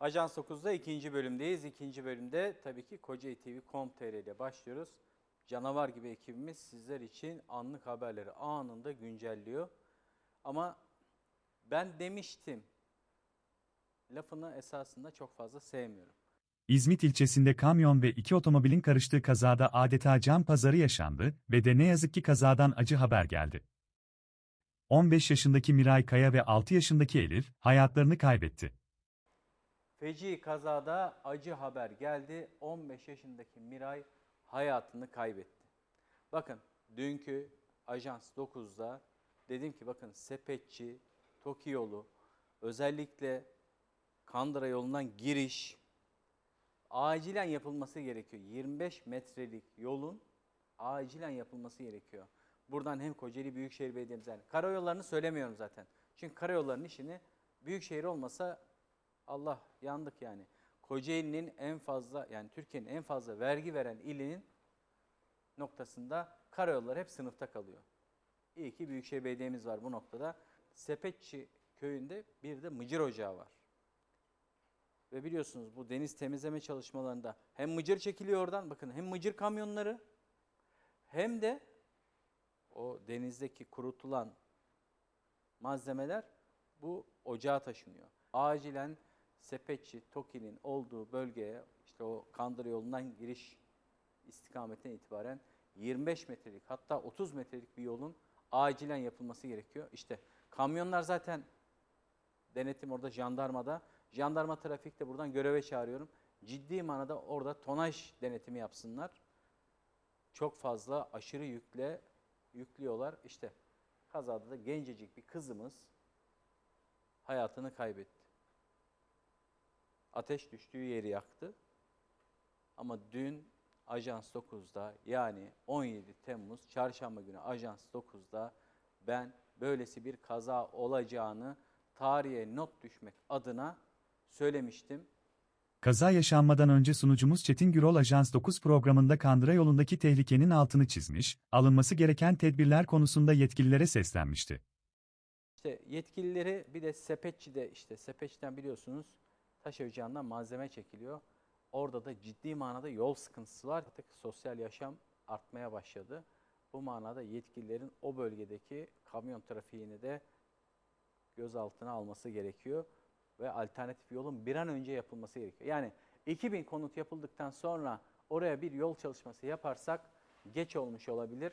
Ajans 9'da ikinci bölümdeyiz. İkinci bölümde tabii ki Kocaeli TV.com.tr ile başlıyoruz. Canavar gibi ekibimiz sizler için anlık haberleri anında güncelliyor. Ama ben demiştim lafını esasında çok fazla sevmiyorum. İzmit ilçesinde kamyon ve iki otomobilin karıştığı kazada adeta can pazarı yaşandı ve de ne yazık ki kazadan acı haber geldi. 15 yaşındaki Miray Kaya ve 6 yaşındaki Elif hayatlarını kaybetti. Feci kazada acı haber geldi. 15 yaşındaki Miray hayatını kaybetti. Bakın dünkü Ajans 9'da dedim ki bakın Sepetçi, Toki yolu, özellikle Kandıra yolundan giriş acilen yapılması gerekiyor. 25 metrelik yolun acilen yapılması gerekiyor. Buradan hem Kocaeli Büyükşehir Belediye'mizden, karayollarını söylemiyorum zaten. Çünkü karayollarının işini Büyükşehir olmasa Allah yandık yani. Kocaeli'nin en fazla yani Türkiye'nin en fazla vergi veren ilinin noktasında karayolları hep sınıfta kalıyor. İyi ki Büyükşehir Belediye'miz var bu noktada. Sepetçi köyünde bir de mıcır ocağı var. Ve biliyorsunuz bu deniz temizleme çalışmalarında hem mıcır çekiliyor oradan bakın hem mıcır kamyonları hem de o denizdeki kurutulan malzemeler bu ocağa taşınıyor. Acilen Sepetçi, Toki'nin olduğu bölgeye işte o Kandıra yolundan giriş istikametine itibaren 25 metrelik hatta 30 metrelik bir yolun acilen yapılması gerekiyor. İşte kamyonlar zaten denetim orada jandarmada. Jandarma trafik de buradan göreve çağırıyorum. Ciddi manada orada tonaj denetimi yapsınlar. Çok fazla aşırı yükle yüklüyorlar. İşte kazada da gencecik bir kızımız hayatını kaybetti. Ateş düştüğü yeri yaktı. Ama dün Ajans 9'da yani 17 Temmuz çarşamba günü Ajans 9'da ben böylesi bir kaza olacağını tarihe not düşmek adına söylemiştim. Kaza yaşanmadan önce sunucumuz Çetin Gürol Ajans 9 programında Kandıra yolundaki tehlikenin altını çizmiş, alınması gereken tedbirler konusunda yetkililere seslenmişti. İşte yetkilileri bir de Sepetçi'de işte Sepetçi'den biliyorsunuz taş ocağından malzeme çekiliyor. Orada da ciddi manada yol sıkıntısı var. Artık sosyal yaşam artmaya başladı. Bu manada yetkililerin o bölgedeki kamyon trafiğini de gözaltına alması gerekiyor ve alternatif yolun bir an önce yapılması gerekiyor. Yani 2000 konut yapıldıktan sonra oraya bir yol çalışması yaparsak geç olmuş olabilir